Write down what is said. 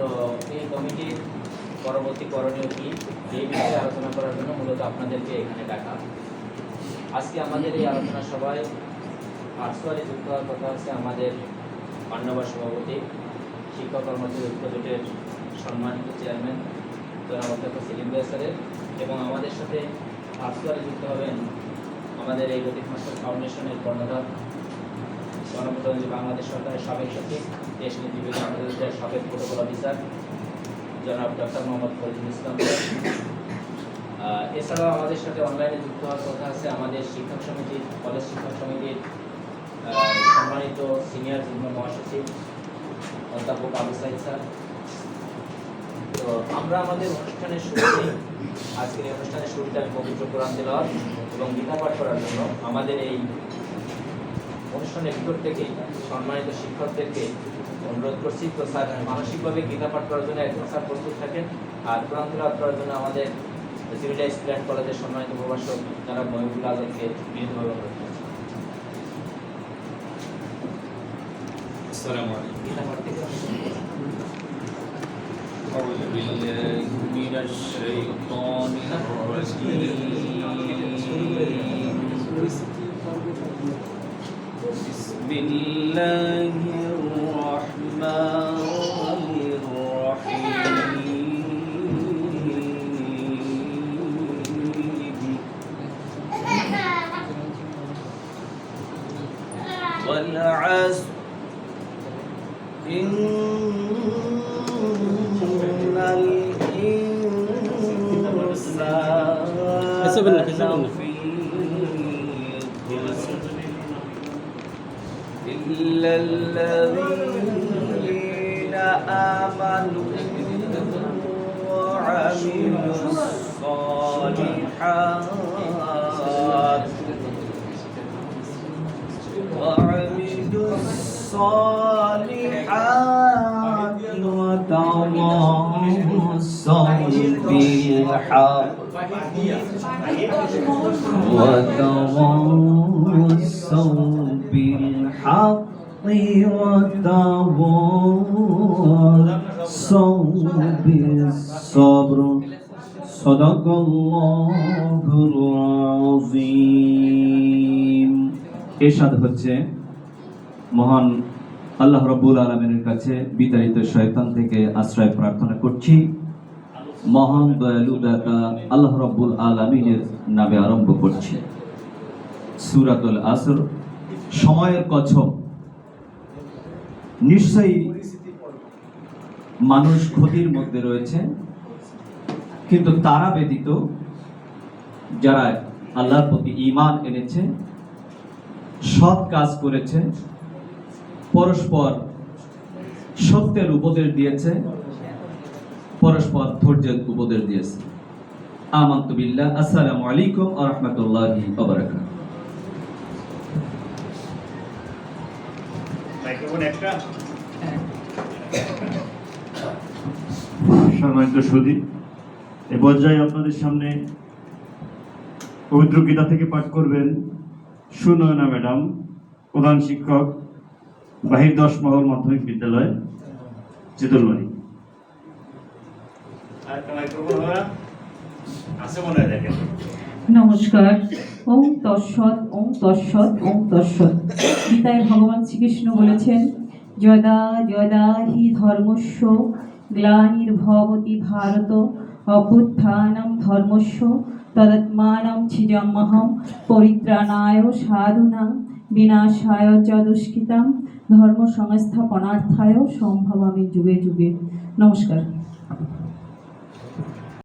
তো এই কমিটির পরবর্তী করণীয় কি? এই বিষয়ে আলোচনা করার জন্য মূলত আপনাদেরকে এখানে ডাকা আজকে আমাদের এই আলোচনা সভায় ভার্চুয়ালি যুক্ত হওয়ার কথা আছে আমাদের মান্যবর সভাপতি, শিক্ষক কর্মচারী ঐক্য জোটের সম্মানিত চেয়ারম্যান, জনাব অধ্যক্ষ সেলিম স্যারের এবং আমাদের সাথে ভার্চুয়ালি যুক্ত হবেন আমাদের এই লতিফ মাস্টার ফাউন্ডেশনের কর্ণধার গণপ্রজাতন্ত্রী বাংলাদেশ সরকারের সাবেক সচিব, দেশ নীতি বিভাগ সাবেক প্রোটোকল অফিসার, জনাব ডক্টর মোহাম্মদ ফরিদুল ইসলাম। এছাড়াও আমাদের সাথে অনলাইনে যুক্ত হওয়ার কথা আছে। আমাদের শিক্ষক সমিতির, কলেজ শিক্ষক সমিতির সম্মানিত সিনিয়র যুগ্ম মহাসচিব, অধ্যাপক আবু সাইদ স্যার। তো আমরা আমাদের অনুষ্ঠানের শুরুতে আজকের এই অনুষ্ঠানের শুরুতে আমি পবিত্র কোরআন তেলাওয়াত এবং গীতা পাঠ করার জন্য আমাদের এই অনুষ্ঠানের ভিতর থেকে সম্মানিত শিক্ষকদেরকে অনুরোধ করছি তো স্যার মানসিকভাবে গীতা পাঠ করার জন্য একজন স্যার প্রস্তুত থাকেন আর কোরআন তেলাওয়াত করার জন্য আমাদের সিভিলাইজ প্ল্যান কলেজের সম্মানিত প্রভাষক যারা মহিবুল আজাদকে বিনীতভাবে অনুরোধ করছি السلام عليكم গীতা পাঠ থেকে أعوذ بالله من الشيطان الرجيم بسم الله الرحمن الرحيم والعصر إن الإنسان حسب لنا حسب لنا إلا الذين آمنوا وعملوا الصالحات وعملوا الصالحات. وتواصوا بالحق وتواصوا بالحق وتواصوا بالصبر صدق الله العظيم এরশাদ হচ্ছে মহান আল্লাহ রব্বুল আলমিনের কাছে বিতাড়িত শয়তান থেকে আশ্রয় প্রার্থনা করছি। মহান দয়ালু দাতা আল্লাহ রব্বুল আলমিনের নামে আরম্ভ করছি। সুরাতুল আসর, সময়ের কছম নিশ্চয়ই মানুষ ক্ষতির মধ্যে রয়েছে, কিন্তু তারা ব্যতীত যারা আল্লাহর প্রতি ঈমান এনেছে, সৎ কাজ করেছে পরস্পর সত্যের উপদেশ দিয়েছে পরস্পর ধৈর্যের উপদেশ দিয়েছে। আমান্তু বিল্লাহ আসসালামু আলাইকুম ওয়া রাহমাতুল্লাহি সম্মানিত সুদী এ পর্যায়ে আপনাদের সামনে পবিত্র গীতা থেকে পাঠ করবেন সুনয়না ম্যাডাম প্রধান শিক্ষক। বাহির দশ মহল মাধ্যমিক বিদ্যালয় দেখেন। নমস্কার। ওম তৎসৎ ওম তৎসৎ ওম তৎসৎ। গীতায় ভগবান শ্রীকৃষ্ণ বলেছেন যদা যদা হি ধর্মস্য গ্লানির্ভবতি ভারত অভ্যুত্থানম ধর্মস্য তদাত্মানম ছিজমহম পরিত্রাণায় সাধুনাং বিনাশায় চ দুষ্কৃতাম ধর্ম সংস্থাপনার্থায় সম্ভবামি যুগে যুগে। নমস্কার।